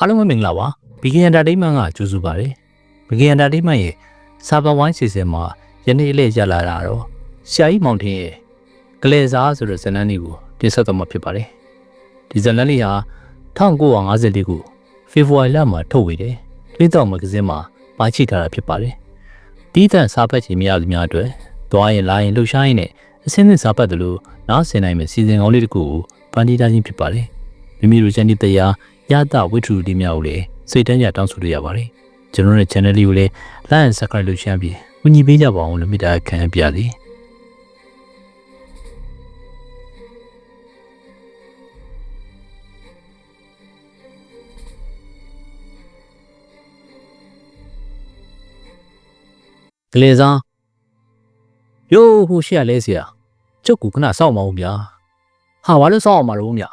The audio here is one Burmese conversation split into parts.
အားလုံးပဲမင်္ဂလာပါ Begin Entertainment ကကြိုဆိုပါရစေ Begin Entertainment ရဲ့ Server Wine Season မှာယနေ့အလဲရလာတာတော့ဆရာကြီးမောင်ထင်းရဲ့ဂလဲစားဆိုတဲ့ဇာတ်လမ်းလေးကိုတင်ဆက်သွားမှာဖြစ်ပါတယ်ဒီဇာတ်လမ်းလေးဟာ1954ခုဖေဖော်ဝါရီလမှာထုတ်ဝေတယ်သွေးတောင်မဂ္ဂဇင်းမှာပါချိထားတာဖြစ်ပါတယ်တီးတန့်စားဖတ်ချင်မရသူများအတွက်သွားရင်လာရင်လှူရှားရင်နဲ့အစင်းစင်းစားဖတ်တယ်လို့နားဆင်နိုင်မယ့်စီစဉ်ကောင်းလေးတစ်ခုကိုဖန်တီးထားခြင်းဖြစ်ပါတယ်မိမိတို့ချန်တီတရား ရတာဝိထုလေးများကိုလည်းစိတ်တန်းကြတောင်းဆိုလို့ရပါတယ်ကျွန်တော်ရဲ့ channel လေးကိုလည်း like and subscribe လုပ်ရှမ်းပြီးကူညီပေးကြပါအောင်လို့မေတ္တာခံအပ်ပါသည် ကလေးစားယိုးဟိုရှေ့ကလဲဆရာကျုပ်ကခဏစောင့်မအောင်ဗျာဟာဘာလို့စောင့်အောင်မလို့မြ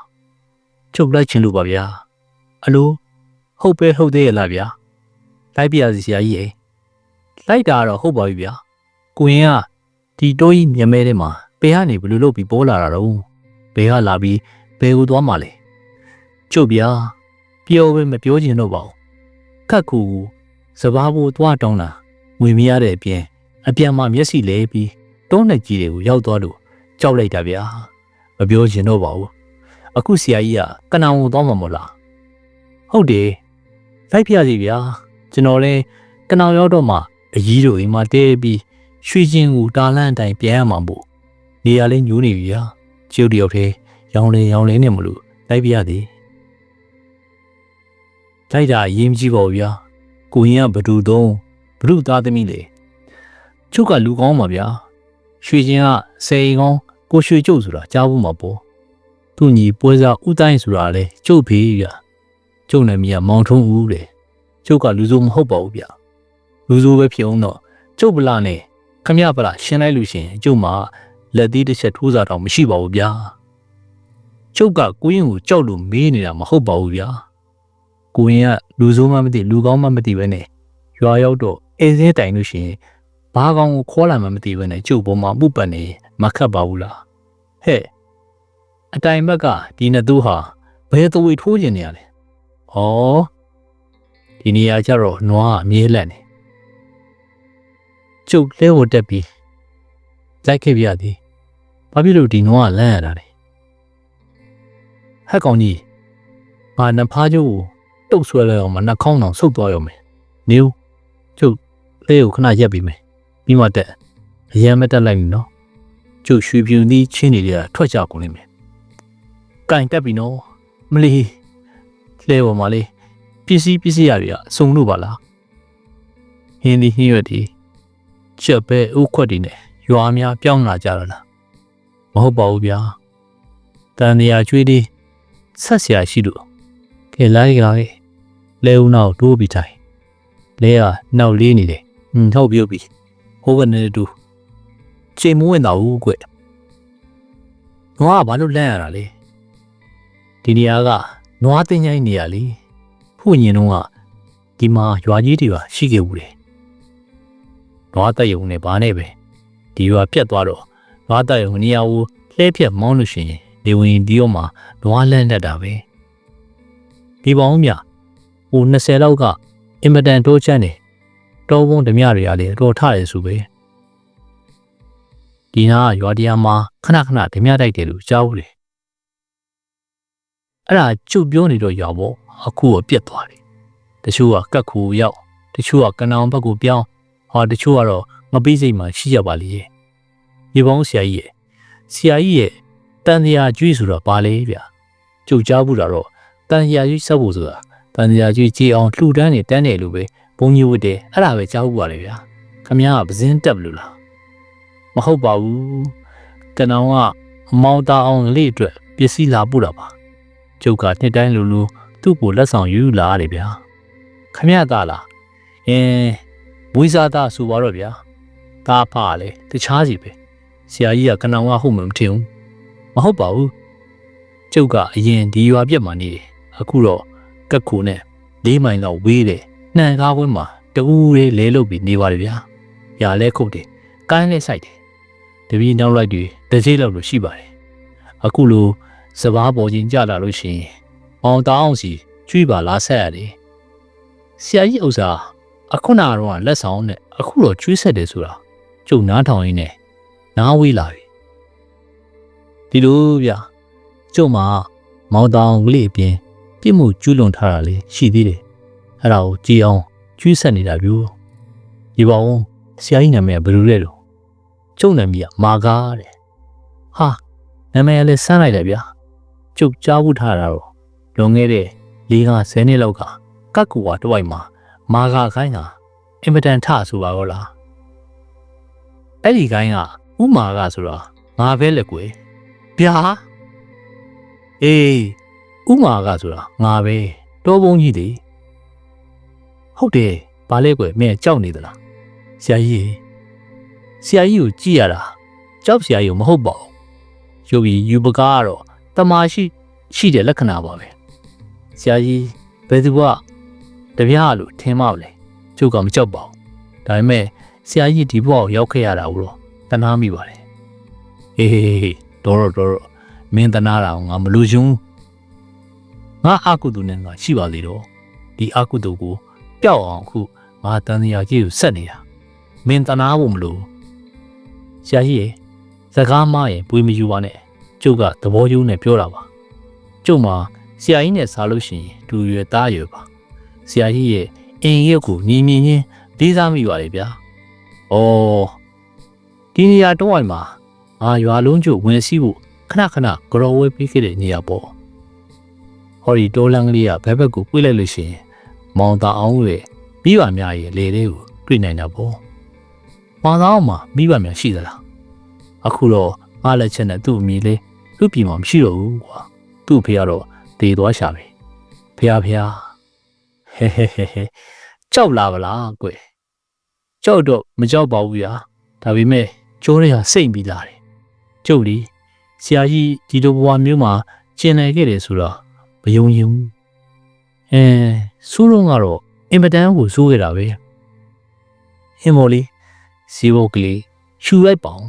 ကျုပ်လိုက်ချင်လို့ပါဗျာ အလိုဟုတ်ပဲဟုတ်သေးရဲ့လားဗျာလိုက်ပြရစီဆရာကြီးရေလိုက်တာတော့ဟုတ်ပါပြီဗျာကိုရင်ကဒီတိုးကြီးမြမဲထဲမှာပေကနေဘယ်လိုလုပ်ပြီးပေါ်လာတာတော့ဘယ်ကလာပြီးဘယ်ကိုသွားမှလဲကျုပ်ဗျာပြောပဲမပြောချင်တော့ပါဘူးခတ်ကူစဘာဘူးသွားတောင်းတာငွေမရတဲ့အပြင်အပြန်မှာမျက်စိလဲပြီးတုံးနဲ့ကြီးတွေကိုရောက်သွားလို့ကြောက်လိုက်တာဗျာမပြောချင်တော့ပါဘူးအခုဆရာကြီးကကနောင်ကိုသွားမှာမို့လား ဟုတ်တယ်လိုက်ပြစီဗျာကျွန်တော်လဲကနောင်ရောက်တော့မှအကြီးတို့အိမ်မှာတဲပြီးရွှေချင်းကိုတာလန့်အတိုင်းပြန်ရမှာမို့နေရာလေးညူးနေပြီဗျာကျုပ်တယောက်တည်းရောင်လေရောင်လေနဲ့မလို့လိုက်ပြရသည်လိုက်တာအရေးမကြီးပါဘူးဗျာကိုရင်ကဘဒူသုံးဘုရုသားသမီးလေချုပ်ကလူကောင်းပါဗျာရွှေချင်းကဆယ်ရင်ကောင်းကိုရွှေကျုပ်ဆိုတာကြားဘူးမှာပေါ့သူ့ညီပွဲစားဥတိုင်းဆိုတာလေကျုပ်ဖေးဗျာ ကျုပ်နာမည်ကမောင်ထုံးဦးတဲ့ကျုပ်ကလူစိုးမဟုတ်ပါဘူးဗျာလူစိုးပဲဖြစ်အောင်တော့ကျုပ်ဗလာနဲ့ခမရဗလာရှင်းလိုက်လို့ရှရင်ကျုပ်မှာလက်သေးတစ်ချက်ထိုးစားတော့မရှိပါဘူးဗျာကျုပ်ကကိုရင်ကိုကြောက်လို့မေးနေတာမဟုတ်ပါဘူးဗျာကိုရင်ကလူစိုးမှမသိလူကောင်းမှမသိပဲနဲ့ရွာရောက်တော့အေးစင်းတိုင်လို့ရှိရင်ဘာကောင်ကိုခေါ်လာမှမသိဘဲနဲ့ကျုပ်ပေါ်မှာမှုပတ်နေမခတ်ပါဘူးလားဟဲ့အတိုင်ဘက်ကဒီနှစ်သူဟာဘယ်သွေထိုးကျင်နေရလဲ ဩဒီနေရာကျတော့နွားအမြဲလက်နေကျုပ်လဲဝတက်ပြီးလိုက်ခဲ့ပြရသည်ဘာဖြစ်လို့ဒီနွားကလန့်ရတာလဲဟက်ကောင်ကြီးဘာနဖားကျိုးကိုတုတ်ဆွဲလိုက်အောင်မနှာခေါင်းအောင်ဆုတ်သွားရောမယ်နေဦးကျုပ်လဲကိုခဏရက်ပြီးမယ်ပြီးမှတက်အရန်မတက်လိုက်ဘူးနော်ကျုပ်ရွှေပြူသီးချင်းနေရထွက်ကြကုန်လိမ့်မယ်ကင်တက်ပြီနော်မလီ လဲပေါ်မှာလေပစ္စည်းပစ္စည်းရတွေကစုံလို့ပါလားဟင်းဒီဟင်းရွက်ဒီချက်ပဲဥခွက်ဒီနဲ့ရွာများပြောင်းလာကြတာလားမဟုတ်ပါဘူးဗျာတန်နေရာကျွေးဒီဆက်เสียရှိလို့ကဲလာကြလေလဲဦးနောက်တိုးပြီးထိုင် လဲကနောက်လေးနေတယ်။ဟွန်းဟုတ်ပြီဟုတ်ပြီ။ဟိုဘက်နဲ့တူချိန်မဝင်တော့ဘူးကွ။နွားကဘာလို့လန့်ရတာလဲ။ဒီနေရာက နွားတင်ချိုင်းနေရလေ။ဖို့ညင်တော့ကဒီမှာရွာကြီးတွေပါရှိခဲ့ဘူးလေ။နွားတက်ယုံနဲ့ဘာနဲ့ပဲဒီရွာပြတ်သွားတော့နွားတက်ယုံနေရာကိုလှဲဖြတ်မောင်းလို့ရှိရင်လေဝင်ဒီရောမှာနွားလန့်တတ်တာပဲ။ဒီပေါင်းမြဟို20လောက်ကအင်မတန်တိုးချမ်းတယ်တောဝုံးဓမြတွေကလည်းတော်ထတယ်ဆိုပဲဒီနာကရွာတရားမှာခဏခဏဓမြတိုက်တယ်လို့ကြားဘူးလေ အဲ့ဒါကျုပ်ပြောနေတော့ရွာပေါ့အခုတော့ပြက်သွားတယ်တချို့ကကတ်ခူရောက်တချို့ကကနောင်ဘက်ကိုပြောင်းဟောတချို့ကတော့မပိစိတ်မှရှိရပါလေရဲ့ရေပေါင်းဆရာကြီးရဲ့ဆရာကြီးရဲ့တန်တရားကျွေးဆိုတော့ပါလေဗျာကျုပ်ကြားဘူးတာတော့တန်တရားကျွေးဆက်ဖို့ဆိုတာတန်တရားကျွေးကြည်အောင်လှူဒန်းနေတန်းတယ်လို့ပဲဘုံကြီးဝတ်တယ်အဲ့ဒါပဲကြားဘူးပါလေဗျာခမ ्या ကပစင်းတက်ဘလို့လားမဟုတ်ပါဘူးကနောင်ကအမောင်းတာအောင်လေးအတွက်ပစ္စည်းလာပို့တာပါ ကျုပ်ကနှစ်တိုင်းလူလူသူ့ကိုလက်ဆောင်ယူလာရတယ်ဗျာခမ ्या သားလားအင်းမွေးစားသားဆိုပါတော့ဗျာသားဖားလေတခြားစီပဲဆရာကြီးကကနောင်ကဟုတ်မှမထင်ဘူးမဟုတ်ပါဘူးကျုပ်ကအရင်ဒီရွာပြက်မှနေတယ်အခုတော့ကက်ခိုနဲ့လေးမိုင်လောက်ဝေးတယ်နှံကားဝင်းမှာတူးလေးလဲလုပ်ပြီးနေပါတယ်ဗျာ။ညာလဲခုတ်တယ်။ကိုင်းလဲဆိုင်တယ်။တပီးနောက်လိုက်တွေတစ်စိလောက်လို့ရှိပါတယ်။အခုလို စပားပေါ်ချင်းကြလာလို့ရှိရင်အောင်တောင်းစီကျွေးပါလားဆက်ရတယ်ဆရာကြီးဥစ္စာအခုနကတော့လက်ဆောင်နဲ့အခုတော့ကျွေးဆက်တယ်ဆိုတာကျုံနားထောင်ရင်းနဲ့နားဝေးလာပြီဒီလိုဗျကျုံမှာမောင်တောင်ကလေးအပြင်ပြစ်မှုကျူးလွန်ထားတာလေးရှိသေးတယ်အဲ့ဒါကိုကြည်အောင်ကျွေးဆက်နေတာဗျဒီပါဦးဆရာကြီးနာမည်ကဘယ်လိုလဲတော့ကျုံနာမည်ကမာကားတဲ့ဟာနာမည်ကလည်းစမ်းလိုက်တယ်ဗျာ ကျုပ်ကြားဘူးထားတာတော့လွန်ခဲ့တဲ့၄က10နှစ်လောက်ကကတ်ကူဝါတစ်ဝိုက်မှာမာကာခိုင်းတာအင်မတန်ထဆိုပါတော့လားအဲ့ဒီခိုင်းကဥမာကဆိုတော့ငါပဲလက်ကွယ်ဗျာအေးဥမာကဆိုတာငါပဲတောဘုံကြီးလေဟုတ်တယ်ဘာလဲကွယ်မင်းကြောက်နေသလားဆရာကြီးဆရာကြီးကိုကြည့်ရတာကြောက်ဆရာကြီးကိုမဟုတ်ပါဘူးယူပြီးယူပကားကတော့ တမာရှိရှိတဲ့လက္ခဏာပါပဲဆရာကြီးဘယ်သူကတပြားလို့ထင်မလဲကျုပ်ကမကြောက်ပါဘူးဒါပေမဲ့ဆရာကြီးဒီဘဝကိုရောက်ခဲ့ရတာကိုတော့တနာမိပါတယ်အေးဟေးဟေးတော်တော့တော်တော့မင်းတနာတာကိုငါမလို့ရှုံးငါအကုသိုလ်နဲ့ငါရှိပါလေတော့ဒီအကုသိုလ်ကိုပျောက်အောင်အခုငါတန်တရားကြီးကိုဆက်နေတာမင်းတနာဖို့မလို့ဆရာကြီးရေစကားမရင်ပွေးမယူပါနဲ့ ကျုပ်ကသဘောကျူးနဲ့ပြောတာပါကျုပ်မှာဆရာကြီးနဲ့စားလို့ရှိရင်ဒူရွယ်သားရွယ်ပါဆရာကြီးရဲ့အင်ရုပ်ကိုညီမြင်ချင်းလေးစားမိပါလေဗျာဩဒီနေရာတော့ဝိုင်မှာငါရွာလုံးကျုပ်ဝင်စီးဖို့ခဏခဏကြော်ဝဲပြီးခဲ့တဲ့နေရာပေါ့ဟောဒီတိုးလန်းကလေးကဘက်ဘက်ကိုပြေးလိုက်လို့ရှိရင်မောင်တာအောင်ရဲ့မိဘများရဲ့လေလေးကိုတွေ့နိုင်တာပေါ့မောင်တာအောင်မှာမိဘများရှိသလားအခုတော့ငါလက်ချက်နဲ့သူ့အမိလေး သူ့ပြည်မှာမရှိတော့ဘူးကွာသူ့ဖေကတော့တေသွားရှာပဲဖះဖះဟဲဟဲဟဲဟဲကြောက်လာဗလားကွယ်ကြောက်တော့မကြောက်ပါဘူးဗျာဒါပေမဲ့ကျိုးတွေကစိတ်ပြီးလာတယ်ကျုပ်လီဆရာကြီးဒီလိုဘဝမျိုးမှာကျင်လည်ခဲ့တယ်ဆိုတော့မယုံရင်ဘူးအဲစူးလုံးကတော့အင်မတန်ကိုစိုးခဲ့တာပဲဟင်မော်လီစီဘုတ်ကလေးရှူလိုက်ပေါင်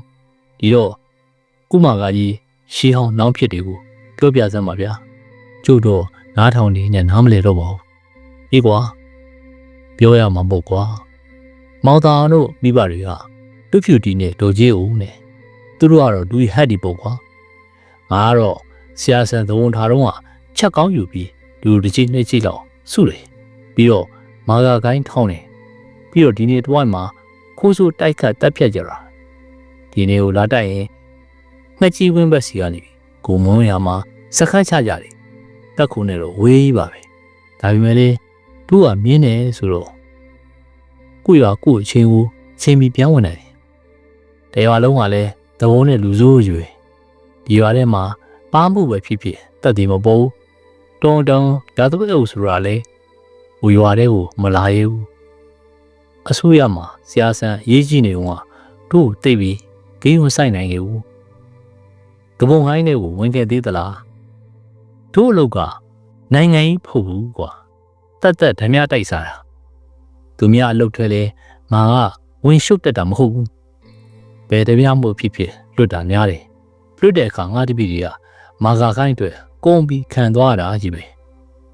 ဒီတော့ကုမာကကြီး ရှေးဟောင်းနောင်ဖြစ်တွေကိုပြောပြစမ်းပါဗျာကျုပ်တော့နားထောင်နေညနားမလဲတော့ပါဘူးဒီကွာပြောရမှာပေါ့ကွာမောင်တာတို့မိဘတွေကတွဖြူတီနဲ့ဒေါ်ကြီးဦးနဲ့သူတို့ကတော့ဒူဟက်ဒီပေါ့ကွာငါကတော့ဆရာဆန်သုံးထားတော့ချက်ကောင်းယူပြီးလူတစ်ချိန်နှစ်ချိန်လောက်စုတယ်ပြီးတော့မာဂါကိုင်းထောင်းတယ်ပြီးတော့ဒီနေ့တွိုင်းမှာခိုးဆိုးတိုက်ခတ်တက်ဖြတ်ကြတာဒီနေ့ကိုလာတိုက်ရင် ငှက်ကြီးဝင်းဘက်စီကနေကိုမွန်းရမှာစခန်းချကြတယ်တက်ခုနဲ့တော့ဝေးကြီးပါပဲဒါပေမဲ့လေသူ့ကမြင်းတယ်ဆိုတော့ကိုရကိုအချင်းကိုချင်းပြီးပြောင်းဝင်တယ်တရွာလုံးကလည်းသဘောနဲ့လူစိုးရွယ်ဒီရွာထဲမှာပါမှုပဲဖြစ်ဖြစ်တက်တယ်မပေါ်ဘူးတုံတုံရာသပအုပ်ဆိုတာလေဟိုရွာတဲ့ကိုမလာရဘူးအစိုးရမှာဆရာဆန်ရေးကြည့်နေုံကတို့တိတ်ပြီးဂိမ်းဝင်ဆိုင်နိုင်ခဲ့ဘူး ကပုံဟိုင်းတွေကိုဝင်ခဲ့သေးသလားတို့အလုပ်ကနိုင်ငံကြီးဖို့ဘူးကွာတက်တက်ဓမြတိုက်စားတာသူများအလုပ်ထွက်လဲငါကဝင်ရှုပ်တက်တာမဟုတ်ဘူးဘယ်တပြားမှုဖြစ်ဖြစ်လွတ်တာများတယ်လွတ်တဲ့အခါငါတပည့်တွေကမာဂါခိုင်းအတွက်ကုန်းပြီးခံသွားတာကြီးပဲ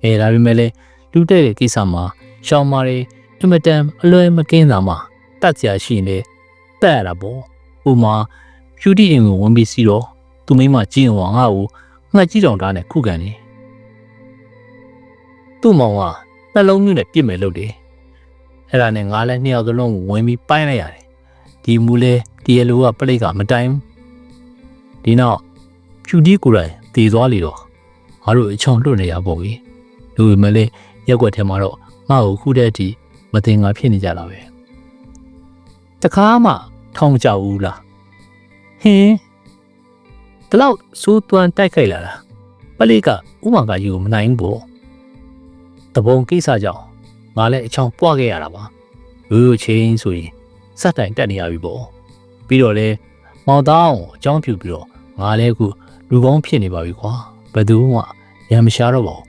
အဲဒါပေမဲ့လည်းလူတဲ့တဲ့ကိစ္စမှာရှောင်းမာတွေအင်မတန်အလွယ်မကင်းတာမှတတ်ကြရှိနေတက်ရတာပေါ့ဥမာဖြူတီအင်ကိုဝင်ပြီးစီတော့ သူမိမကြည့်အောင်ငါ့ကိုငှက်ကြီးတောင်သားနဲ့ခုခံနေသူ့မောင်ကနှလုံးမျိုးနဲ့ပြစ်မယ်လို့တယ်အဲ့ဒါနဲ့ငါလည်းနှစ်ယောက်သလုံးကိုဝင်ပြီးပိုင်းလိုက်ရတယ်ဒီမူလဲဒီရလိုကပလိတ်ကမတိုင်ဒီနောက်ဖြူတီကိုယ်တိုင်တည်သွားလေတော့ငါတို့အချောင်လွတ်နေရပေါ့ကြီးလူမလေးရက်ွက်ထဲမှာတော့ငါ့ကိုခုတဲ့အထိမတင်ငါဖြစ်နေကြတာပဲတခါမှထောင်ကြဘူးလားဟင်း ဒီလောက်စိုးသွမ်းတိုက်ခိုက်လာတာပလိကဥမာကယူမနိုင်ဘူးတဘုံကိစ္စကြောင့်ငါလည်းအချောင်ပွားခဲ့ရတာပါရိုးရိုးချင်းဆိုရင်စက်တိုင်တက်နေရပြီပေါ့ပြီးတော့လဲမောင်တောင်းအကြောင်းပြုပြီးတော့ငါလည်းအခုလူကောင်းဖြစ်နေပါပြီကွာဘယ်သူမှရံမရှာတော့ပါဘူး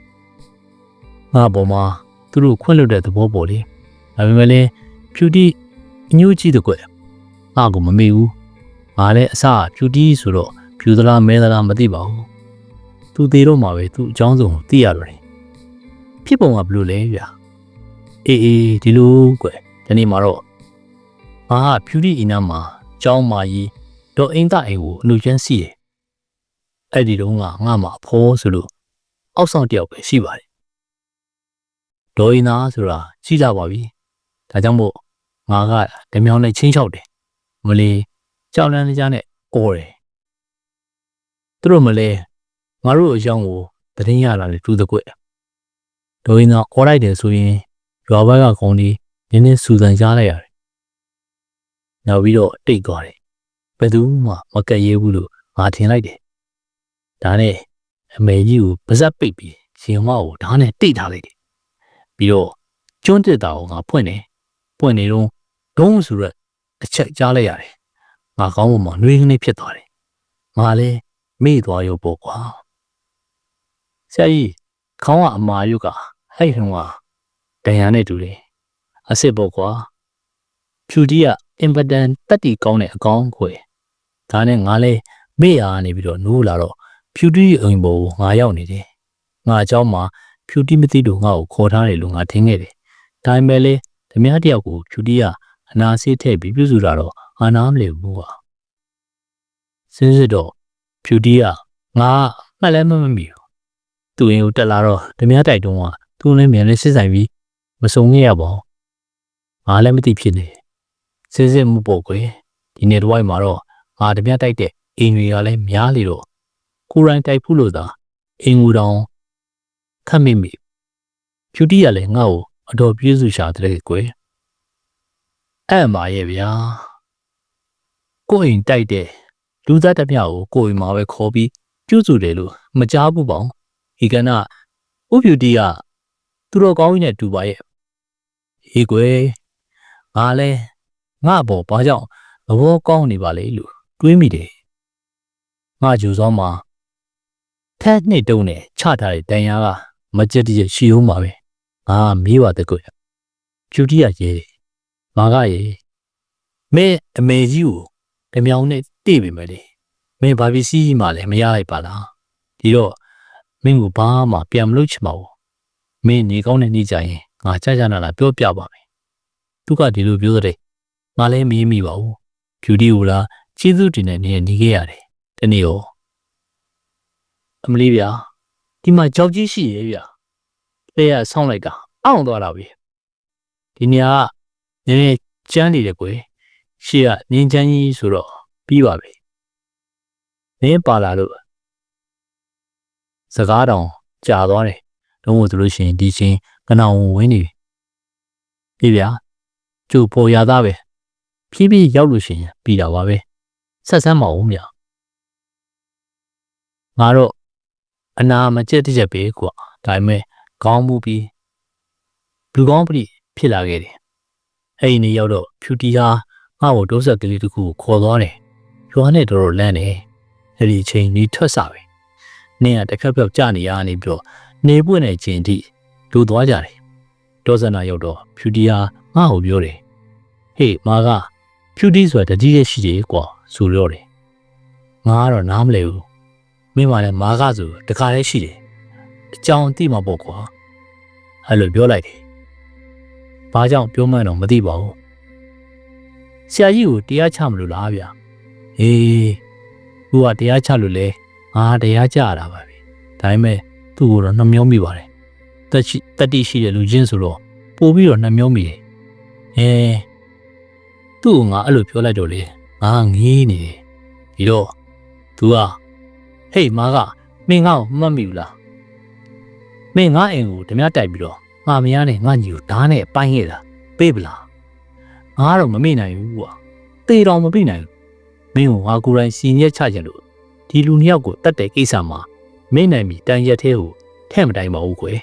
ငါပေါ်မှာသူတို့ခွင့်လွတ်တဲ့သဘောပေါ်လေဒါပေမဲ့လည်းဖြူတီအညိုးကြီးတဲ့ကွယ်ငါကမမေ့ဘူးငါလည်းအစဖြူတီဆိုတော့ ဖြူသလားမဲသလားမသိပါဘူးသူသေးတော့မှပဲသူ့အကြောင်းစုံသိရတော့တယ်ဖြစ်ပုံကဘယ်လိုလဲဗျာအေးအေးဒီလိုကွယ်ဒီနေ့မှာတော့ငါကဖြူဒီအီနာမှာကျောင်းမာကြီးဒေါ်အင်းတအိမ်ကိုအလူချမ်းစီတယ်အဲ့ဒီတော့ငါငါမှာအဖော်ဆိုလို့အောက်ဆောင်တယောက်ပဲရှိပါတယ်ဒေါ်အင်းသားဆိုတာရှိကြပါပြီဒါကြောင့်မို့ငါကဓမြောင်းနဲ့ချင်းချောက်တယ်မလီကြောက်လန်းကြနဲ့အော်တယ် သူတို့မလဲငါတို့အကြောင်းကိုသတင်းရလာတယ်သူတကွက်ဒိုင်းသာအော်လိုက်တယ်ဆိုရင်ရွာဘက်ကကောင်းဒီနင်းနေစူဆန်ကြားလိုက်ရတယ်။နောက်ပြီးတော့တိတ်သွားတယ်။ဘယ်သူမှမကက်ရဲဘူးလို့ငါထင်လိုက်တယ်။ဒါနဲ့အမေကြီးကိုပါဇက်ပိတ်ပြီးရှင်မကိုဓာတ်နဲ့တိတ်ထားလိုက်တယ်။ပြီးတော့ကျွန်းတက်တာကိုငါဖွင့်တယ်။ဖွင့်နေတော့ဒုံးဆိုရက်တစ်ချက်ကြားလိုက်ရတယ်။ငါကောင်းပေါ်မှာနှွေးခင်းဖြစ်သွားတယ်။ငါလည်း မေ့သွားရောပေါ့ကွာ။ဆရာကြီးခေါင်းကအမာရုပ်ကဟဲ့ဟွန်းကဒဏ်ရာနဲ့တူတယ်အစ်စ်ပေါ့ကွာဖြူတီးကအင်ပဒန်တက်တီကောင်းတဲ့အကောင်ခွေဒါနဲ့ငါလဲမေ့အားနေပြီးတော့နိုးလာတော့ဖြူတီးအိမ်ပေါ်ကိုငါရောက်နေတယ်ငါအเจ้าမှာဖြူတီးမသိလို့ငါ့ကိုခေါ်ထားတယ်လို့ငါထင်ခဲ့တယ်ဒါပေမဲ့လေဓမြတယောက်ကိုဖြူတီးကအနာဆေးထည့်ပြီးပြုစုတာတော့ငါနားမလည်ဘူးကွာစဉ်းစစ်တော့ ဖြူတီးကငါမှတ်လဲမမမီဘူးသူ့အိမ်ကိုတက်လာတော့ဓမြတိုက်တုံးကသူ့နဲ့မြန်နဲ့စစ်ဆိုင်ပြီးမစုံခဲ့ရပါဘူးငါလည်းမသိဖြစ်နေစစ်စစ်မှုပေါ့ကွယ်ဒီနေ့တော့မှာတော့ငါတပြတိုက်တဲ့အိမ်တွေကလည်းများလေတော့ကိုရိုင်းတိုက်ဖို့လို့သာအိမ်ငူတောင်ခတ်မိမိဖြူတီးကလည်းငါ့ကိုအတော်ပြည့်စုံရှာတဲ့ကွယ်အဲ့မှာရဲ့ဗျာကိုအိမ်တိုက်တဲ့ လူသားတစ်မြောက်ကိုကိုအိမ်မှာပဲခေါ်ပြီးပြုစုတယ်လို့မကြားဘူးပေါ့ဒီကနေ့ဥဖြူတီးကသူတော်ကောင်းကြီးနဲ့တူပါရဲ့ဟေးကွယ်ငါလဲငါဘောဘာကြောင့်သဘောကောင်းနေပါလေလို့တွေးမိတယ်ငါဂျူစောမှာထက်နှစ်တုံးနဲ့ချထားတဲ့တန်ရာကမကြက်တည်းရှိအောင်ပါပဲငါမေးပါတဲ့ကွယ်ဖြူတီးရရဲငါကရဲမဲအမေကြီးကိုတမြောင်နဲ့ တိပြီမယ်လေမင်းဘာပစ္စည်းမှလည်းမရလိုက်ပါလားဒီတော့မင်းကိုဘာမှပြန်မလုပ်ချင်ပါဘူးမင်းနေကောင်းတဲ့နေ့ကျရင်ငါကြာကြာနာနာပြောပြပါမယ်သူကဒီလိုပြောတဲ့ငါလည်းမင်းမိပါဘူးဖြူတီကိုလားကျေးဇူးတင်တဲ့နေနေခဲ့ရတယ်တနေ့ရောအမလီဗျာဒီမှာကြောက်ကြီးရှိရဲ့ဗျာလဲရဆောင်းလိုက်တာအောင့်သွားတာပဲဒီနေရာကနည်းနည်းကျန်းနေတယ်ကွယ်ရှေ့ကငင်းချမ်းကြီးဆိုတော့ ပြီးပါပဲနင်းပါလာလို့စကားတောင်ကြာသွားတယ်လုံးဝဆိုလို့ရှိရင်ဒီချင်းကနောင်ဝင်နေပြီဗျာကျိုးပေါ်ရသားပဲဖြည်းဖြည်းရောက်လို့ရှိရင်ပြီးတာပါပဲဆက်ဆန်းမအောင်ဗျာငါတော့အနာမကျက်တစ်ချက်ပဲကွာဒါပေမဲ့ခေါင်းမူပြီးလူကောင်းပရိဖြစ်လာခဲ့တယ်အဲ့ဒီနေ့ရောက်တော့ဖြူတီဟာငါ့ကိုဒုစက်ကလေးတစ်ခုကိုခေါ်သွားတယ် ရွာနဲ့တော်တော်လန့်တယ်အဲ့ဒီအချိန်ကြီးထွက်စားပဲနင်းကတစ်ခက်ပြောက်ကြနေရနေပြီးတော့နေပွင့်တဲ့ချိန်ထိလူသွားကြတယ်ဒေါဇနာရောက်တော့ဖြူတီဟာငါ့ကိုပြောတယ်ဟေးမာကဖြူတီဆိုတာတတိယရှိတယ်ကွာဆိုလို့တယ်ငါကတော့နားမလဲဘူးမင်းမလည်းမာကဆိုတခါတည်းရှိတယ်အကြောင်းသိမှာပေါ့ကွာအဲ့လိုပြောလိုက်တယ်ဘာကြောင့်ပြောမှန်းတော့မသိပါဘူးဆရာကြီးကိုတရားချမလို့လားဗျာ အေးသူကတရားချလို့လဲငါတရားချရတာပါပဲဒါပေမဲ့သူ့ကိုတော့နှမျောမိပါတယ်တက်ရှိတက်တိရှိတဲ့လူချင်းဆိုတော့ပို့ပြီးတော့နှမျောမိတယ်အဲသူ့ကိုငါအဲ့လိုပြောလိုက်တော့လေငါငေးနေတယ်ဒီတော့ तू ကဟေးမာကမင်းငါ့ကိုမှတ်မိဘူးလားမင်းငါအိမ်ကိုဓမြတိုက်ပြီးတော့ငါမရနဲ့ငါညီကိုဓားနဲ့ပိုင်းခဲ့တာပေးပလားငါတော့မမေ့နိုင်ဘူးကွာတေတော်မပြနိုင်ဘူး မင်းကိုငါကိုယ်တိုင်စီညက်ချကြလို့ဒီလူနှစ်ယောက်ကိုတတ်တဲ့ကိစ္စမှာမင်းနိုင်ပြီတန်ရက်သေးကိုထဲ့မတိုင်ပါဘူးကွယ်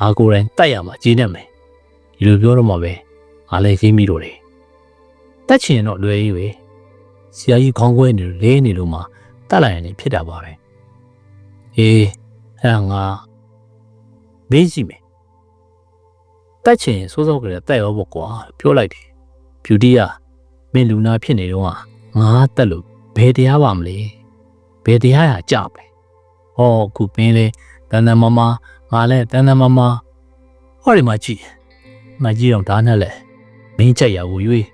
ငါကိုယ်တိုင်တတ်ရမှာကြီးနေမယ်ဒီလိုပြောတော့မှပဲငါလည်းရှင်းမိတော့တယ်တက်ချင်တော့လွယ်ရေးပဲဆရာကြီးခေါင်းခွဲနေလို့လဲနေလို့မှတတ်လိုက်ရင်လည်းဖြစ်တာပါပဲအေးအဲ့ဒါငါမေးကြည့်မယ်တက်ချင်ရင်စိုးစိုးကလေးတက်ရောပေါ့ကွာပြောလိုက်တယ်ဖြူတီးကမင်းလူနာဖြစ်နေတော့ ငါတက်လို့ဘယ်တရားပါမလဲဘယ်တရားရကြပဲဟောခုပင်းလေတန်တန်မမငါလည်းတန်တန်မမဟောဒီမှာကြည့်မကြီးတော့ဒါနဲ့လေမင်းကြက်ရဝရွေး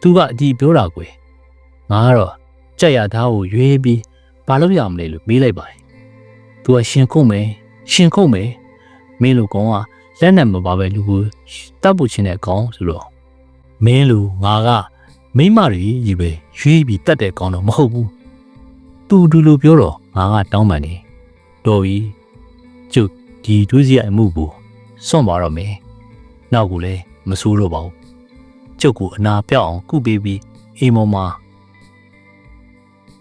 သူကအဒီပြောတာကွယ်ငါကတော့ကြက်ရသားကိုရွေးပြီးဘာလို့ရမလဲလို့မေးလိုက်ပါတယ်သူကရှင်ခုတ်မယ်ရှင်ခုတ်မယ်မင်းလူကောင်ကလက်နဲ့မပါပဲလူကိုတတ်ဖို့ချင်းတဲ့ကောင်ဆိုတော့မင်းလူငါက မိမတွေကြီးပဲရွေးပြီးတတ်တဲ့ကောင်တော့မဟုတ်ဘူးသူဒူလိုပြောတော့ငါကတောင်းပန်နေတော်ပြီကျုပ်ဒီဒုစရိုက်မှုကိုစွန့်ပါတော့မယ်နောက်ကိုလည်းမဆိုးတော့ပါဘူးကျုပ်ကိုအနာပြောက်အောင်ကုပေးပြီးအိမ်မော်မှာ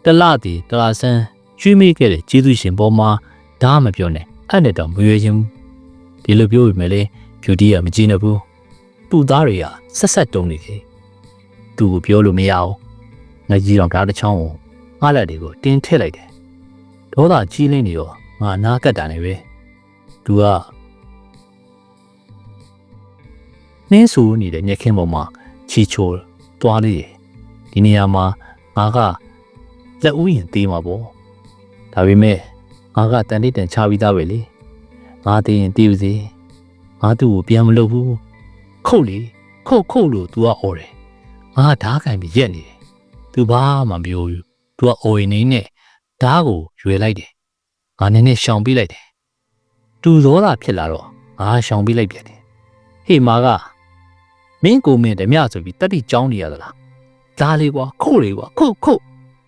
တလတည်တလာဆန်းကျွေးမိခဲ့တဲ့ကျေးဇူးရှင်ပေါ်မှာဒါမှမပြောနဲ့အဲ့နဲ့တော့မရွေချင်းဘူးဒီလိုပြောပြီးမယ်လေဖြူတီးကမကြည့်နေဘူးသူ့သားတွေကဆက်ဆက်တုံးနေတယ် သူ့ကိုပြောလို့မရအောင်ငါကြီးတော့ဓာတ်တစ်ချောင်းကိုငါလက်တွေကိုတင်းထည့်လိုက်တယ်ဒေါသကြီးလင်းနေတော့ငါနားကတ်တာနေပဲသူကနှင်းဆူနေတဲ့ညက်ခင်းပေါ်မှာချီချိုသွားလေးတယ်ဒီနေရာမှာငါကလက်ဦးရင်သေးမှာပေါ့ဒါပေမဲ့ငါကတန်တိတ်တန်ချပြီးသားပဲလေငါသေးရင်တေးဦးစေငါသူ့ကိုပြန်မလုပ်ဘူးခုတ်လေခုတ်ခုတ်လို့ तू ကអော်တယ် ငါဓားကင်ပြီးရက်နေတယ် तू ဘာမှမပြောဘူး तू ကအော်ရင်နေနဲ့ဓားကိုရွယ်လိုက်တယ်ငါနည်းနည်းရှောင်ပေးလိုက်တယ်သူသောတာဖြစ်လာတော့ငါရှောင်ပေးလိုက်ပြန်တယ်ဟေ့မာကမင်းကိုမင်းဓမြဆိုပြီးတက်တိကြောင်းနေရသလားဒါလေးကွာခုတ်လေကွာခုတ်ခုတ်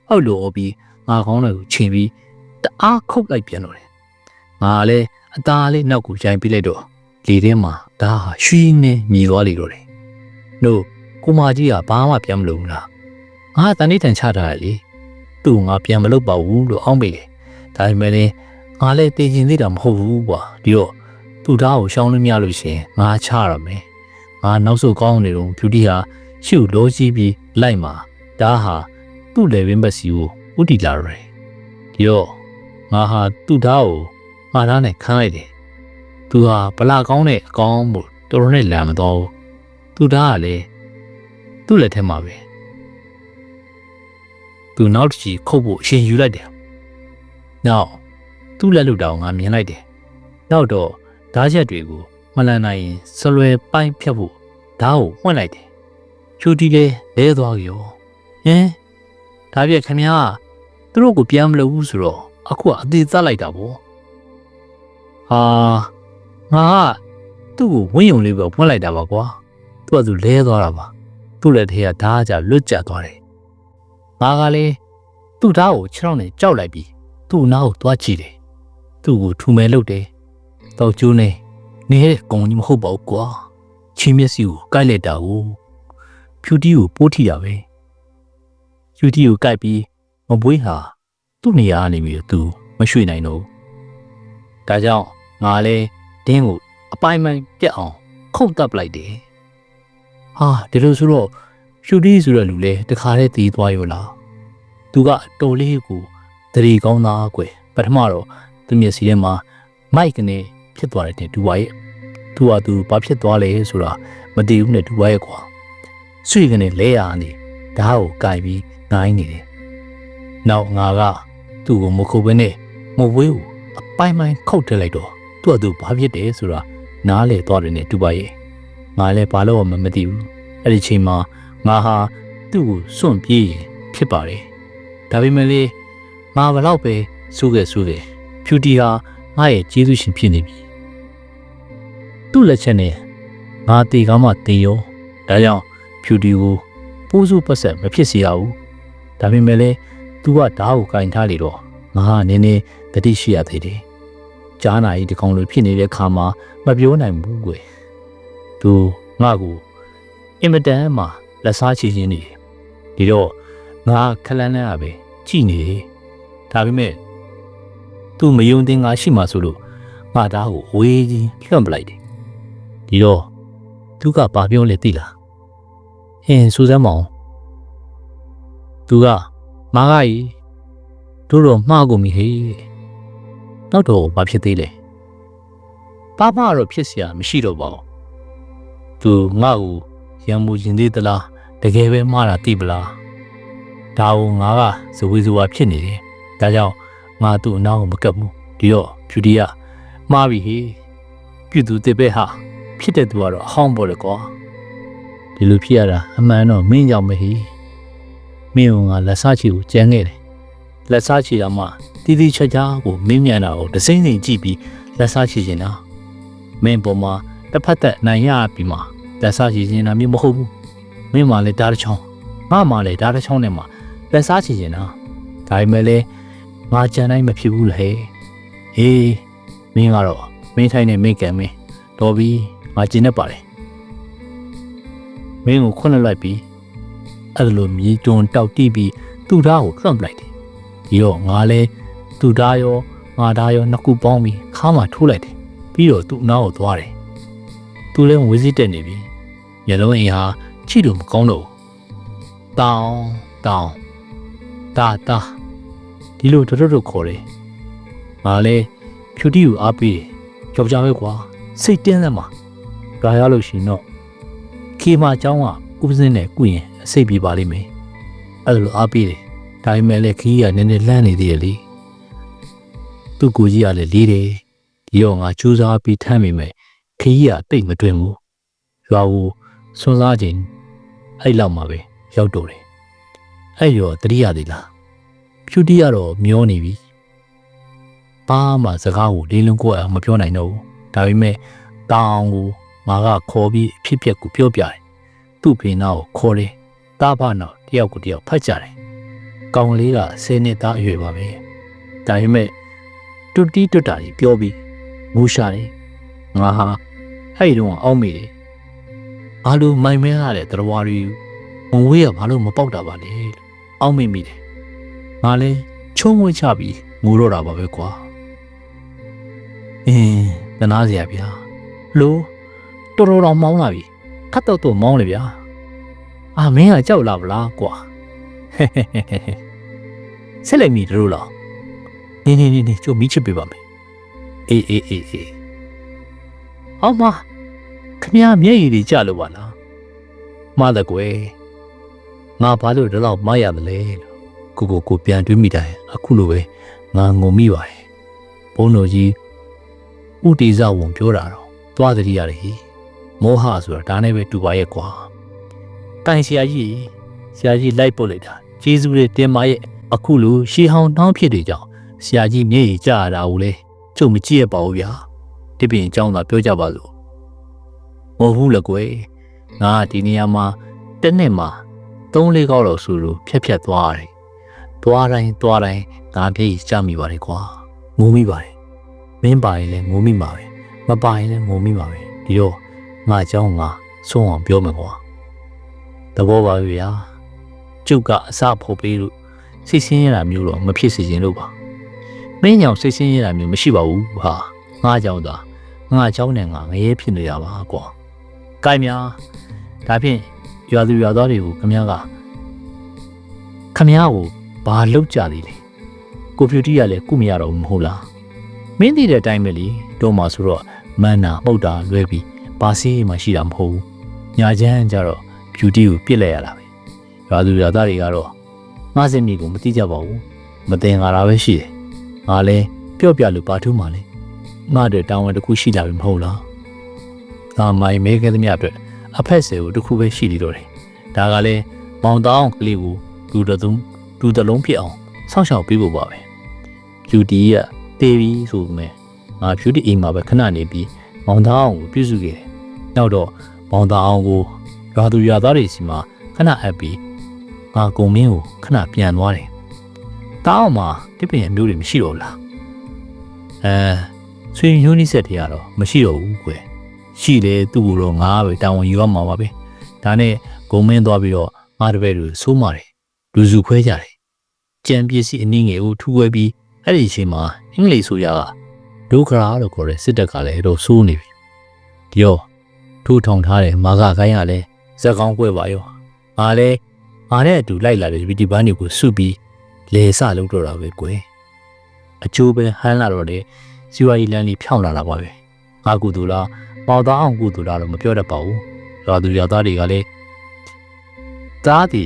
ဟုတ်လို့ပြီးငါခေါင်းတွေကိုချိန်ပြီးတအားခုတ်လိုက်ပြန်တော့တယ်ငါလည်းအသားလေးနောက်ကိုရိုင်ပြလိုက်တော့လေထဲမှာဒါဟာရွှီနေမြည်သွားလေတော့တယ်။နို့ ကိုမကြီးကဘာမှပြန်မလုပ်ဘူးလား။ငါတန်နေတန်ချထားတယ်လေ။သူ့ငါပြန်မလုပ်ပါဘူးလို့အောင်းမိတယ်။ဒါပေမဲ့လည်းငါလည်းတည်ကျင်သေးတာမဟုတ်ဘူးကွာ။ဒီတော့သူ့သားကိုရှောင်းလို့မရလို့ရှရင်ငါချရမယ်။ငါနောက်ဆုတ်ကောင်းနေတော့ဖြူတီဟာရှုလောကြီးပြီးလိုက်မှာဒါဟာသူ့လေဝင်းဘက်စီကိုဥတီလာရတယ်။ဒီတော့ငါဟာသူ့သားကိုငါသားနဲ့ခန်းလိုက်တယ်။သူဟာဗလာကောင်းတဲ့အကောင်းမို့တော်တော်နဲ့လမ်းမတော်ဘူး။သူသားကလည်း သူ့လက်ထဲမှာပဲ။သူနောက်တစ်ချီခုတ်ဖို့အရှင်ယူလိုက်တယ်။နောက်သူ့လက်လူတောင်ငါမြင်လိုက်တယ်။နောက်တော့ဓာချက်တွေကိုမလန်နိုင်ရင်ဆလွယ်ပိုင်းဖြတ်ဖို့ဓာတ်ကိုဝှင့်လိုက်တယ်။ချူတီလေးလဲသွားကြော။ဟင်ဒါပြက်ခင်ဗျားကသူတို့ကိုပြန်မလို့ဘူးဆိုတော့အခုကအသေးသတ်လိုက်တာပေါ့ဟာငါကသူ့ကိုဝင်းယုံလေးပဲပွင့်လိုက်တာပါကွာသူကသူလဲသွားတာပါ သူ့လက်ထဲကဓာတ်ကြလွတ်ကျသွားတယ်ငါကလည်းသူ့ဓာတ်ကိုခြေထောက်နဲ့ကြောက်လိုက်ပြီးသူ့နားကိုသွားကြည့်တယ်သူ့ကိုထူမဲလုပ်တယ်တောက်ကျိုးနဲ့နေတဲ့ကုံကြီးမဟုတ်ပါဘူးကွာချင်းမျက်စိကိုကိုက်လိုက်တာကိုဖြူတီကိုပိုးထီတာပဲဖြူတီကိုကိုက်ပြီးမပွေးဟာသူ့နေရာကနေပြီးသူမရွှေ့နိုင်တော့ဘူးဒါကြောင့်ငါလဲတင်းကိုအပိုင်းပိုင်းပြက်အောင်ခုတ်တပ်လိုက်တယ် ဟာဒီလိုဆိုတော့ရှူတီဆိုတဲ့လူလဲတခါတည်းတီးသွားရောလားသူကတော်လေးကိုတရီကောင်းသားကွယ်ပထမတော့သူမျက်စိထဲမှာမိုက်ကနေဖြစ်သွားတယ်တဲ့ဒူဝါရဲ့သူကသူဘာဖြစ်သွားလဲဆိုတာမသိဘူးနဲ့ဒူဝါရဲ့ကွာဆွေကနေလဲရနေဓာတ်ကိုကင်ပြီးငိုင်းနေတယ်နောက်ငါကသူ့ကိုမခုတ်ဘဲနဲ့မဝေးကိုအပိုင်းပိုင်းခုတ်တက်လိုက်တော့သူ့အတူဘာဖြစ်တယ်ဆိုတာနားလေသွားတယ်နဲ့တူပါရဲ့ ငါလည်းဘာလို့မှမသိဘူးအဲ့ဒီချိန်မှာငါဟာသူ့ကိုစွန့်ပြေးရင်ဖြစ်ပါတယ်ဒါပေမဲ့လေငါဘလောက်ပဲစိုးခဲ့စိုးခဲ့ဖြူတီဟာငါရဲ့ကျေးဇူးရှင်ဖြစ်နေပြီသူ့လက်ချက်နဲ့ငါတေကောင်းမှတေရောဒါကြောင့်ဖြူတီကိုပိုးစုပတ်ဆက်မဖြစ်စေရဘူးဒါပေမဲ့လေသူကဓာတ်ကိုကင်ထားလေတော့ငါကနည်းနည်းတတိရှိရသေးတယ်။ကြားနာကြီးဒီကောင်လိုဖြစ်နေတဲ့ခါမှာမပြောနိုင်ဘူးကွယ်။ သူငါ့ကိုအင်မတန်မှလက်စားချီချင်းနေတယ်။ဒီတော့ငါခလန်းလန်းရပဲကြည်နေတယ်။ဒါပေမဲ့သူမယုံတင်ငါရှိမှဆိုလို့ငါသားကိုဝေးကြီးလွှတ်ပလိုက်တယ်။ဒီတော့သူကဘာပြောလဲသိလား။အင်းစူစမ်းမအောင်သူကမာဂကြီးတို့တော့မှားကုန်ပြီဟေ့နောက်တော့ဘာဖြစ်သေးလဲဘာမှတော့ဖြစ်เสียမရှိတော့ပါဘူး သူငါ့ကိုရံမှုရင်သေးသလားတကယ်ပဲမှားတာသိပလားဒါကိုငါကဇဝေဇဝါဖြစ်နေတယ်ဒါကြောင့်ငါသူ့အနောက်ကိုမကပ်ဘူးဒီတော့ဖြူတီကမှားပြီဟေ့ပြည်သူတစ်ပဲဟာဖြစ်တဲ့သူကတော့အဟောင်းပေါ်တယ်ကွာဒီလိုဖြစ်ရတာအမှန်တော့မင်းကြောင့်မဟိမင်းကငါလက်စားချီကိုကြမ်းခဲ့တယ်လက်စားချီတာမှတီးတီးချာချာကိုမင်းမြန်တာကိုတစိမ့်စိမ့်ကြည့်ပြီးလက်စားချီနေတာမင်းပေါ်မှာတစ်ဖက်သက်နိုင်ရပြီးမှ လက်စားချီနေတာမျိုးမဟုတ်ဘူးမင်းမှလည်းဓာတ်တစ်ချောင်းငါမှလည်းဓာတ်တစ်ချောင်းနဲ့မှလက်စားချီနေတာဒါပေမဲ့လည်းငါကြံတိုင်းမဖြစ်ဘူးလေဟေးမင်းကတော့မင်းထိုင်နေမင်းကံမင်းတော်ပြီငါကျင်နေပါတယ်မင်းကိုခွန့်လိုက်ပြီးအဲ့လိုမြေတွန်တောက်တိပြီးသူ့ဓာတ်ကိုလွှတ်ပလိုက်တယ်ဒီတော့ငါလဲသူ့ဓာတ်ရောငါဓာတ်ရောနှစ်ခုပေါင်းပြီးခါမှထိုးလိုက်တယ်ပြီးတော့သူ့နားကိုသွားတယ်သူလဲဝေးစစ်တက်နေပြီ မျက်လုံးအိမ်ဟာချိလို့မကောင်းတော့ဘူးတောင်းတောင်းတာတာဒီလိုတော်တော်ခေါ်တယ် ငါလဲဖြူတီကိုအားပေးတယ်ကြောက်ကြပဲကွာစိတ်တင်းသက်မှာဒါရလို့ရှိရင်တော့ခေမာเจ้าကဥပစင်းနဲ့ကုရင်အစိတ်ပြေပါလိမ့်မယ်အဲ့လိုအားပေးတယ်ဒါပေမဲ့လည်းခီးကနည်းနည်းလှမ်းနေသေးတယ်လေသူ့ကိုကြီးကလည်းလေးတယ်ဒီတော့ငါကြိုးစားပြီးထမ်းမိမယ်ခီးကတိတ်မတွင်ဘူးရွာကို စွန်းစားခြင်းအဲ့လောက်မှာပဲရောက်တော့တယ်အဲ့ရောတတိယသေးလားဖြူတီကတော့မျောနေပြီဘာမှစကားကိုလေးလုံးကိုအောင်မပြောနိုင်တော့ဘူးဒါပေမဲ့တောင်းကိုငါကခေါ်ပြီးအဖြစ်အပျက်ကိုပြောပြတယ်သူ့ဖေနာကိုခေါ်တယ်တားဖနောက်တယောက်ကိုတယောက်ဖတ်ကြတယ်ကောင်လေးကဆယ်နှစ်သားအရွယ်ပါပဲဒါပေမဲ့တွတ်တီးတွတ်တာကြီးပြောပြီးငိုရှာတယ်ငါဟာအဲ့ဒီတော့အောက်မိတယ် ဘာလို့မိုင်မဲရတဲ့တရားရီဝင်ဝေးကဘာလို့မပေါက်တာပါလဲလို့အောက်မိမိတယ်ငါလဲချုံဝဲချပြီးငိုတော့တာပါပဲကွာအင်းတနာစရာဗျာလို့တော်တော်တော်မောင်းလာပြီခတ်တော့တော့မောင်းလေဗျာအာမင်းကကြောက်လာဗလားကွာဟဲဟဲဟဲဟဲဟဲဆက်လိုက်မိတို့လားနေနေနေနေကျိုးမိချစ်ပေးပါမယ်အေးအေးအေးအေးဟောမ ခမရမျက်ရည်တွေကြလို့ပါလားမှားတယ်ကွယ်ငါဘာလို့ဒီလောက်မရမလဲလို့ကိုကိုကိုပြန်တွေးမိတာရဲ့အခုလိုပဲငါငုံမိပါတယ်ဘုန်းတော်ကြီးဥတီဇဝန်ပြောတာတော့သွားတတိရတယ်ဟိမောဟဆိုတာဒါနဲ့ပဲတူပါရဲ့ကွာတိုင်ဆရာကြီးဆရာကြီးလိုက်ပုတ်လိုက်တာဂျေဇူးတွေတင်ပါရဲ့အခုလိုရှေးဟောင်းနှောင်းဖြစ်တွေကြောင့်ဆရာကြီးမျက်ရည်ကျရတာကိုလေကျုပ်မကြည့်ရပါဘူးဗျာဒီပြင်အကြောင်းသာပြောကြပါစို့ မဟုတ်ဘူးလကွယ်ငါဒီနေရာမှာတစ်နှစ်မှာသုံးလေးကောက်လောက်ဆိုလို့ဖြက်ဖြက်သွားတယ်သွားတိုင်းသွားတိုင်းငါပြေးကြမိပါတယ်ကွာငိုမိပါတယ်မင်းပါရင်လည်းငိုမိမှာပဲမပါရင်လည်းငိုမိမှာပဲဒီတော့ငါအကြောင်းငါဆုံးအောင်ပြောမယ်ကွာသဘောပါပြီဗျာကျုပ်ကအစဖို့ပေးလို့စိတ်ဆင်းရတာမျိုးတော့မဖြစ်စေချင်လို့ပါမင်းညောင်စိတ်ဆင်းရတာမျိုးမရှိပါဘူးဟာငါအကြောင်းသာငါအကြောင်းနဲ့ငါငရဲဖြစ်နေတာပါကွာ ကိုင်များဒါဖြင့်ရွာသူရွာသားတွေကိုခမည်းကခမည်းကိုဘာလုပ်ကြသေးလဲကိုဖြူတီကလည်းကုမရတော့ဘူးမဟုတ်လားမင်းသိတဲ့အတိုင်းပဲလေတော့မှဆိုတော့မန်နာမှုတ်တာလွဲပြီးဘာစီးမှရှိတာမဟုတ်ဘူးညာချမ်းကြတော့ beauty ကိုပြစ်လိုက်ရတာပဲရွာသူရွာသားတွေကတော့ငါစင်မြေကိုမသိကြပါဘူးမတင်ကြတာပဲရှိတယ်ငါလဲပြော့ပြလို့ပါထူးမှလဲငါတဲ့တောင်းဝန်တစ်ခုရှိလာပြီမဟုတ်လား ငါမိုင်မဲခဲ့သမျှအတွက်အဖက်ဆယ်ကိုတစ်ခုပဲရှိနေတော့တယ်ဒါကလဲမောင်တောင်းကလေးကိုလူတစ်သုံးလူတစ်လုံးဖြစ်အောင်စောင့်ရှောက်ပေးဖို့ပါပဲ beauty ကတေးပြီဆိုပေမဲ့ငါဖြူတီအိမ်မှာပဲခဏနေပြီးမောင်သားအောင်ကိုပြုစုခဲ့တယ်။နောက်တော့မောင်သားအောင်ကိုရွာသူရွာသားတွေစီမှာခဏအပ်ပြီးငါကုံမင်းကိုခဏပြန်သွားတယ်။တားအောင်မှာတစ်ပင်အမျိုးတွေမရှိတော့ဘူးလား။အဲဆွေယူနီဆက်တွေကတော့မရှိတော့ဘူးကွယ်။ ရှိလေသူ့ကိုတော့ငါပဲတာဝန်ယူရမှာပါပဲ။ဒါနဲ့ဂုံမင်းသွားပြီးတော့ငါတပည့်တွေစိုးမာတယ်။လူစုခွဲကြတယ်။ကြံပစ္စည်းအနည်းငယ်ကိုထူခွဲပြီးအဲ့ဒီအချိန်မှာအင်္ဂလိပ်ဆိုရကဒုက္ခရာလို့ခေါ်တဲ့စစ်တပ်ကလည်းတော့စိုးနေပြီဒီတော့ထိုးထောင်ထားတဲ့မာကကိုင်းကလည်းဇက်ကောင်းကွဲပါရောငါလည်းငါနဲ့အတူလိုက်လာတဲ့ဗီဒီပန်းတွေကိုစုပြီးလေဆလုပ်တော့တာပဲကွယ်အချိုးပဲဟမ်းလာတော့တယ်စီဝါရီလန်လေးဖြောင်းလာတာပါပဲငါကူတူလား ပေါသားအောင်ကူတူလားတော့မပြောတတ်ပါဘူးရွာသူရွာသားတွေကလည်းသားတီ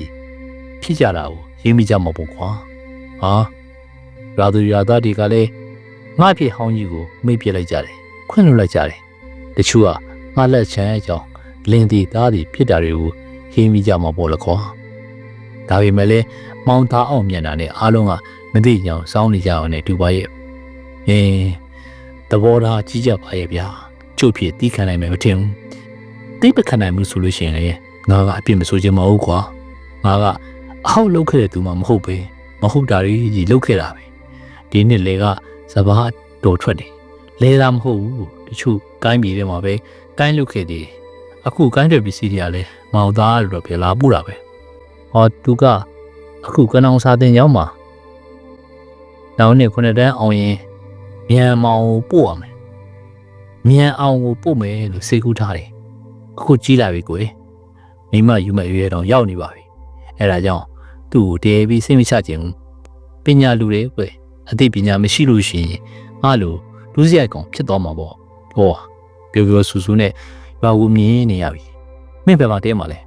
ဖြစ်ကြတာကိုရေးမိကြမှာပေါ့ကွာဟာရွာသူရွာသားတွေကလည်းငါ့ဖြစ်ဟောင်းကြီးကိုမေ့ပြစ်လိုက်ကြတယ်ခွင့်လွှတ်လိုက်ကြတယ်တချို့ကငှက်လက်ချမ်းအကြောင်းလင်းတီသားတီဖြစ်တာတွေကိုဟင်းမိကြမှာပေါ့လေကွာဒါပေမဲ့လည်းမောင်သားအောင်မြန်တာနဲ့အားလုံးကမသိကြအောင်စောင်းနေကြအောင်နဲ့တူပါရဲ့အင်းသဘောထားကြီးကြပါရဲ့ဗျာ ကျုပ်ဖြစ်တီးခံနိုင်မယ်မထင်ဘူးတိတ်ပခံနိုင်မှုဆိုလို့ရှိရင်လေငါကအပြစ်မဆိုချင်မဟုတ်ကွာငါကအဟောက်လုပ်ခဲ့တဲ့သူမှမဟုတ်ပဲမဟုတ်တာကြီးလုပ်ခဲ့တာပဲဒီနှစ်လေကစဘာတော်ထွက်တယ်လဲတာမဟုတ်ဘူးတချို့ကိုင်းပြည်ထဲမှာပဲကိုင်းလုပ်ခဲ့တယ်အခုကိုင်းတဲ့ပစ္စည်းတွေကလည်းမောင်သားလို့တော့ပြလာပူတာပဲဟောသူကအခုကနောင်စာတင်ရောက်မှာနောက်နှစ်ခုနှစ်တန်းအောင်ရင်မြန်မောင်ကိုပို့ရမယ် မြန်အောင်ကိုပို့မယ်လို့စိတ်ကူးထားတယ်အခုကြီးလာပြီကိုယ်မိမယူမဲ့ရွေးတော့ရောက်နေပါပြီအဲ့ဒါကြောင့်သူ့ကိုတည်ပြီးစိတ်မချခြင်းဘူးပညာလူတွေပဲအသိပညာမရှိလို့ရှိရင်ငါလိုလူစရိုက်ကောင်ဖြစ်သွားမှာပေါ့ဟောပြောပြောဆူဆူနဲ့ရွာကိုမြင်နေရပြီမင်းဘယ်မှာတဲမှာလဲ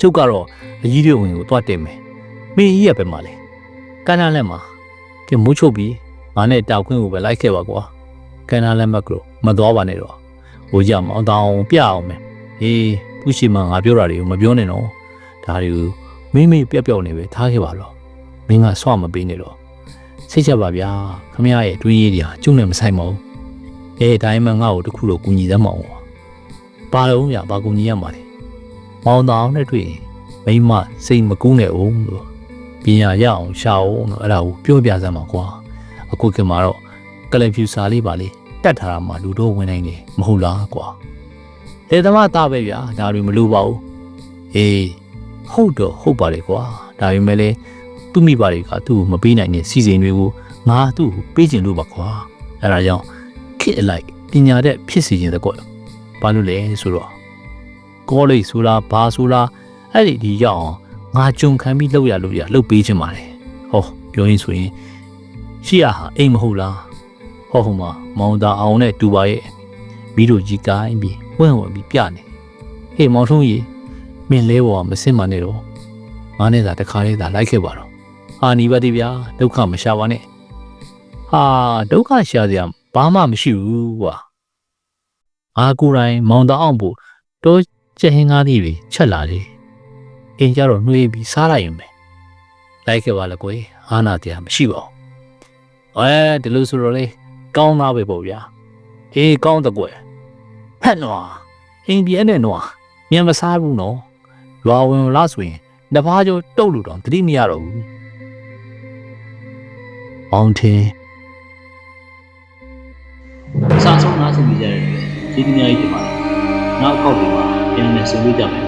ကျုပ်ကတော့အကြီးတွေဝင်ကိုတွားတင်မယ်မင်းကြီးရပဲမှာလဲကန်းနာလက်မှာကမိုးချုပ်ပြီးငါနဲ့တောက်ခွင်းကိုပဲလိုက်ခဲ့ပါကွာ ကန်းနာလက်မကလို့မသွားပါနဲ့တော့ဟိုကြမအောင်တောင်းပြအောင်မယ်ဟေးသူရှိမှငါပြောတာတွေကိုမပြောနဲ့နော်ဒါတွေကိုမိမိပြက်ပြောက်နေပဲထားခဲ့ပါတော့မင်းကဆွမပေးနဲ့တော့စိတ်ချက်ပါဗျာခမရရဲ့တွင်းရည်တွေဟာကျုံနဲ့မဆိုင်ပါဘူးအေးတိုင်းမှငါ့ကိုတခုတော့ကူညီသမ်းမအောင်ပါတော့ဗျာဘာကူညီရမှာလဲမောင်တောင်နဲ့တွေ့ရင်မိမစိတ်မကူးနဲ့အောင်လို့ပညာရအောင်ရှာအောင်လို့အဲ့ဒါကိုပြောပြစမ်းပါကွာအခုကမှတော့ကလင်ဖြူစာလေးပါလေ တက်ထားတာမှလူတော့ဝင်နိုင်တယ်မဟုတ်လားကွာလေသမားသားပဲဗျာဒါတွေမလိုပါဘူးအေးဟုတ်တော့ဟုတ်ပါလေကွာဒါပေမဲ့လေသူ့မိဘတွေကသူ့ကိုမပေးနိုင်တဲ့စီစဉ်တွေကိုငါသူ့ကိုပေးခြင်းလို့ပါကွာအဲ့ဒါကြောင့်ခစ်အလိုက်ပညာတဲ့ဖြစ်စီခြင်းတကွဘာလို့လဲဆိုတော့ကောလိပ်ဆိုလားဘာဆိုလားအဲ့ဒီဒီရောက်အောင်ငါကြုံခံပြီးလောက်ရလို့ရလှုပ်ပေးခြင်းပါတယ်ဟောပြောရင်းဆိုရင်ရှိရဟာအိမ်မဟုတ်လား ဟောဟိုမှာမောင်တာအောင်နဲ့တူပါရဲ့မိတို့ကြီးကိုင်းပြီးဝင့်ဝင့်ပြီးပြနေဟေးမောင်ထုံးကြီးမင်းလဲပေါ်မစင်မနဲ့တော့ငါနဲ့သာတခါလေးသာလိုက်ခဲ့ပါတော့ဟာနီပါတိဗျာဒုက္ခမရှာပါနဲ့ဟာဒုက္ခရှာစရာဘာမှမရှိဘူးကွာအာကိုယ်တိုင်မောင်တာအောင်ဖို့တော့ကျဟင်းကားလေးတွေချက်လာတယ်အင်းကြတော့နှွေးပြီးစားလိုက်ရင်ပဲလိုက်ခဲ့ပါလားကွယ်အာနာတရားမရှိပါဘူးအဲဒီလိုဆိုတော့လေ ကောင်းသားပဲပေါ့ဗျာအေးကောင်းတကွယ်ဖက်နွားအင်းပြဲနဲ့နွားမြန်မစားဘူးနော်ရွာဝင်လာဆိုရင်တပားကျော်တုတ်လို့တော့တတိမရတော့ဘူးအောင်ထင်းစာဆုံးနားဆင်ကြရတဲ့ကျေးဇူးများကြီးတင်ပါတယ်နောက်အကောက်တွေမှာပြန်လည်ဆုံတွေ့ကြမယ်နော်